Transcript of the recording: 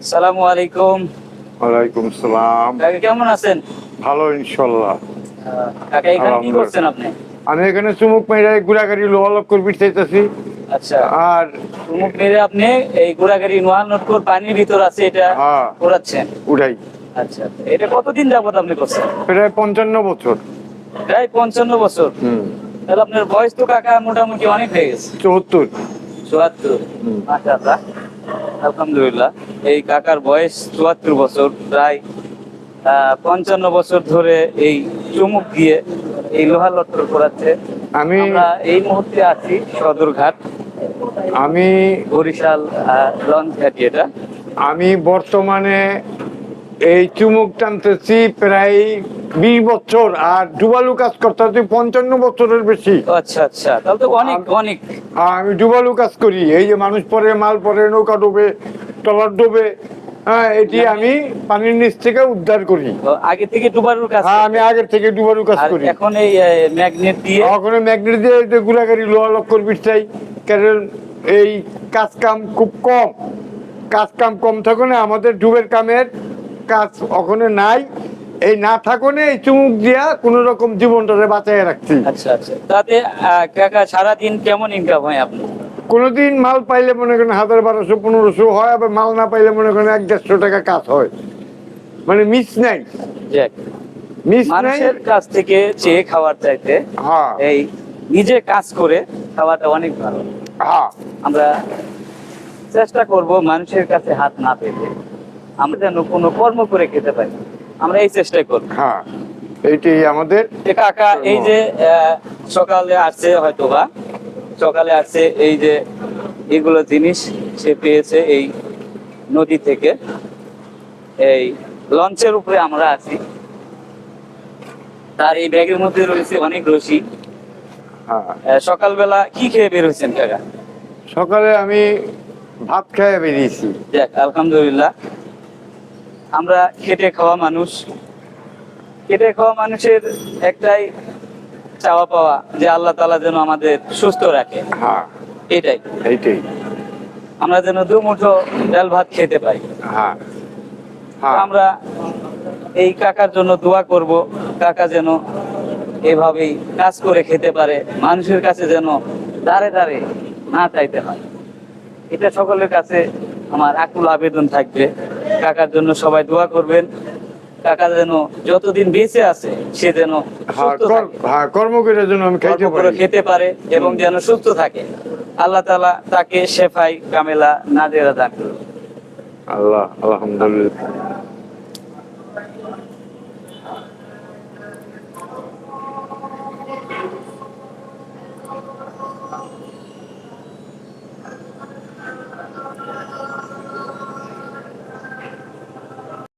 সালামু আলাইকুম। ওয়ালাইকুম সালাম। কাকা কেমন আছেন? ভালো ইনশাল্লাহ কাকা এখানে কি করছেন আপনি? আমি এখানে চুমুক মেয়েরাই গুড়াগাড়ি লোহা লক্কর বিটাইতেছি আচ্ছা। আর চুমুক মেরে আপনি এই গোড়াগাড়ি নোয়ানটকর পানির ভিতর আছে এটা হ্যাঁ। ঘোরাচ্ছেন? উড়াই আচ্ছা এটা কতদিন যাবত আপনি করছেন? প্রায় পঞ্চান্ন বছর। প্রায় পঞ্চান্ন বছর। তাহলে আপনার বয়স তো কাকা মোটামুটি অনেক হয়ে গেছে। চুয়াত্তর। চুয়াত্তর। হুম। মাশাআল্লাহ। আলহামদুলিল্লাহ এই কাকার বয়স চুয়াত্তর বছর প্রায় পঞ্চান্ন বছর ধরে এই চুমুক দিয়ে এই লোহা লট্টর করাচ্ছে আমি এই মুহূর্তে আছি সদরঘাট আমি বরিশাল লঞ্চ ঘাটি এটা। আমি বর্তমানে এই চুমুক টানতেছি প্রায় বিশ বছর আর ডুবালু কাজ করতেছি পঞ্চান্ন বছরের বেশি। আচ্ছা আচ্ছা। তাহলে তো অনেক অনেক। আর আমি ডুবালু কাজ করি। এই যে মানুষ পরে মাল পরে নৌকা ডোবে ট্রলার ডোবে হ্যাঁ এটি আমি পানির নিচ থেকে উদ্ধার করি। আগে থেকে ডুবারুর কাজ হ্যাঁ আমি আগের থেকে ডুবালু কাজ করি। এখন এই ম্যাগনেট দিয়ে? ওখানে ম্যাগনেট দিয়ে গুড়াগাড়ি লোহা লক্কর বিটাই কারণ এই কাজ কাম খুব কম। কাজ কাম কম থাকলে আমাদের ডুবের কামের কাজ ওখানে নাই এই না থাকলে এই চুমুক দিয়া কোনো রকম জীবনটারে বাঁচাই রাখছি। আচ্ছা আচ্ছা। তাতে কাকা সারাদিন কেমন ইনকাম হয় আপনার? কোনোদিন মাল পাইলে মনে করেন হাজার বারোশো পনেরোশো হয় আবার মাল না পাইলে মনে করেন এক দেড়শো টাকা কাজ হয়। মানে মিস নাই। মিস নাই। কাছ থেকে চেয়ে খাওয়ার চাইতে হ্যাঁ। এই নিজে কাজ করে খাওয়াটা অনেক ভালো। হ্যাঁ। আমরা চেষ্টা করব মানুষের কাছে হাত না পেতে। আমরা যেন কোনো কর্ম করে খেতে পারি। আমরা এই চেষ্টাই করব। হ্যাঁ এইটাই আমাদের কাকা এই যে সকালে আসছে হয়তো বা সকালে আসছে এই যে এগুলো জিনিস সে পেয়েছে এই নদী থেকে। এই লঞ্চের উপরে আমরা আছি। তার এই ব্যাগের মধ্যে রয়েছে অনেক রশি। হ্যাঁ। সকালবেলা কি খেয়ে বের হয়েছেন কাকা? সকালে আমি ভাত খেয়ে বেরিয়েছি। আলহামদুলিল্লাহ। আমরা খেটে খাওয়া মানুষ। খেটে খাওয়া মানুষের একটাই চাওয়া পাওয়া যে আল্লাহ তালা যেন আমাদের সুস্থ রাখে। হ্যাঁ। এটাই। এইটাই। আমরা যেন দু মুঠো ডাল ভাত খেতে পাই হ্যাঁ। হ্যাঁ। আমরা এই কাকার জন্য দোয়া করব কাকা যেন এভাবেই কাজ করে খেতে পারে মানুষের কাছে যেন দাঁড়ে দাঁড়ে না চাইতে হয়। এটা সকলের কাছে আমার আকুল আবেদন থাকবে। কাকার জন্য সবাই দোয়া করবেন। কাকা যেন যতদিন বেঁচে আছে সে যেন হ্যাঁ হ্যাঁ কর্ম করে যেন খেতে পারে এবং যেন সুস্থ থাকে। আল্লাহ তালা তাকে শেফাই কামেলা নাজেরা দান করুন আল্লাহ আলহামদুলিল্লাহ।